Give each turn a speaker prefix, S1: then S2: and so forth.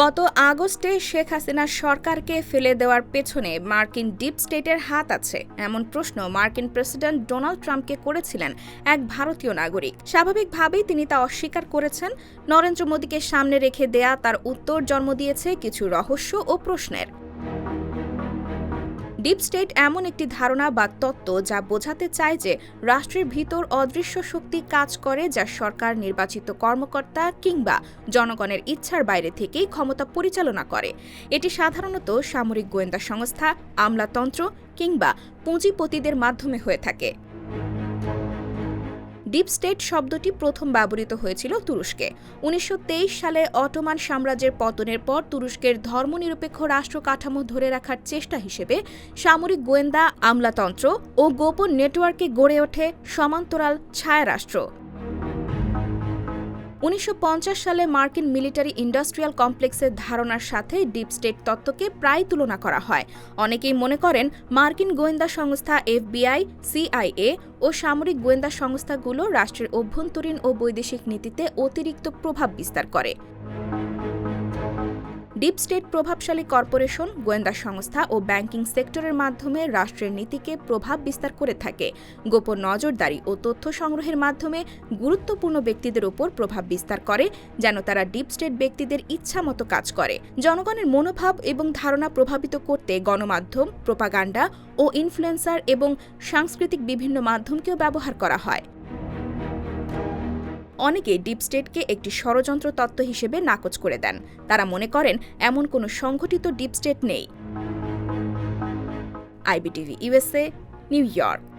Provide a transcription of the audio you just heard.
S1: গত আগস্টে শেখ হাসিনার সরকারকে ফেলে দেওয়ার পেছনে মার্কিন ডিপ স্টেটের হাত আছে। এমন প্রশ্ন মার্কিন প্রেসিডেন্ট ডোনাল্ড ট্রাম্পকে করেছিলেন এক ভারতীয় নাগরিক। স্বাভাবিকভাবেই তিনি তা অস্বীকার করেছেন। নরেন্দ্র মোদীকে সামনে রেখে দেয়া তার উত্তর জন্ম দিয়েছে কিছু রহস্য ও প্রশ্নের। ডিপ স্টেট এমন একটি ধারণা বা তত্ত্ব যা বোঝাতে চায় যে রাষ্ট্রের ভিতর অদৃশ্য শক্তি কাজ করে যা সরকার, নির্বাচিত কর্মকর্তা কিংবা জনগণের ইচ্ছার বাইরে থেকেই ক্ষমতা পরিচালনা করে। এটি সাধারণত সামরিক গোয়েন্দা সংস্থা, আমলাতন্ত্র কিংবা পুঁজিপতিদের মাধ্যমে হয়ে থাকে। ডিপ স্টেট শব্দটি প্রথম ব্যবহৃত হয়েছিল তুরস্কে। উনিশশো তেইশ সালে অটোমান সাম্রাজ্যের পতনের পর তুরস্কের ধর্মনিরপেক্ষ রাষ্ট্র কাঠামো ধরে রাখার চেষ্টা হিসেবে সামরিক গোয়েন্দা, আমলাতন্ত্র ও গোপন নেটওয়ার্কে গড়ে ওঠে সমান্তরাল ছায়ারাষ্ট্র। উনিশশো পঞ্চাশ সালে মার্কিন মিলিটারি ইন্ডাস্ট্রিয়াল কমপ্লেক্সের ধারণার সাথে ডিপ স্টেট তত্ত্বকে প্রায় তুলনা করা হয়। অনেকেই মনে করেন মার্কিন গোয়েন্দা সংস্থা এফবিআই, সিআইএ ও সামরিক গোয়েন্দা সংস্থাগুলো রাষ্ট্রের অভ্যন্তরীণ ও বৈদেশিক নীতিতে অতিরিক্ত প্রভাব বিস্তার করে। ডিপ স্টেট প্রভাবশালী কর্পোরেশন, গোয়েন্দা সংস্থা ও ব্যাংকিং সেক্টরের মাধ্যমে রাষ্ট্রের নীতিকে প্রভাব বিস্তার করে থাকে। গোপন নজরদারি ও তথ্য সংগ্রহের মাধ্যমে গুরুত্বপূর্ণ ব্যক্তিদের উপর প্রভাব বিস্তার করে, যেন তারা ডিপ স্টেট ব্যক্তিদের ইচ্ছা মতো কাজ করে। জনগণের মনোভাব এবং ধারণা প্রভাবিত করতে গণমাধ্যম, প্রোপাগান্ডা ও ইনফ্লুয়েন্সার এবং সাংস্কৃতিক বিভিন্ন মাধ্যমকেও ব্যবহার করা হয়। অনেকে ডিপ স্টেটকে একটি ষড়যন্ত্র তত্ত্ব হিসেবে নাকচ করে দেন। তারা মনে করেন, এমন কোনো সংগঠিত ডিপ স্টেট নেই। IBTV, USA, New York.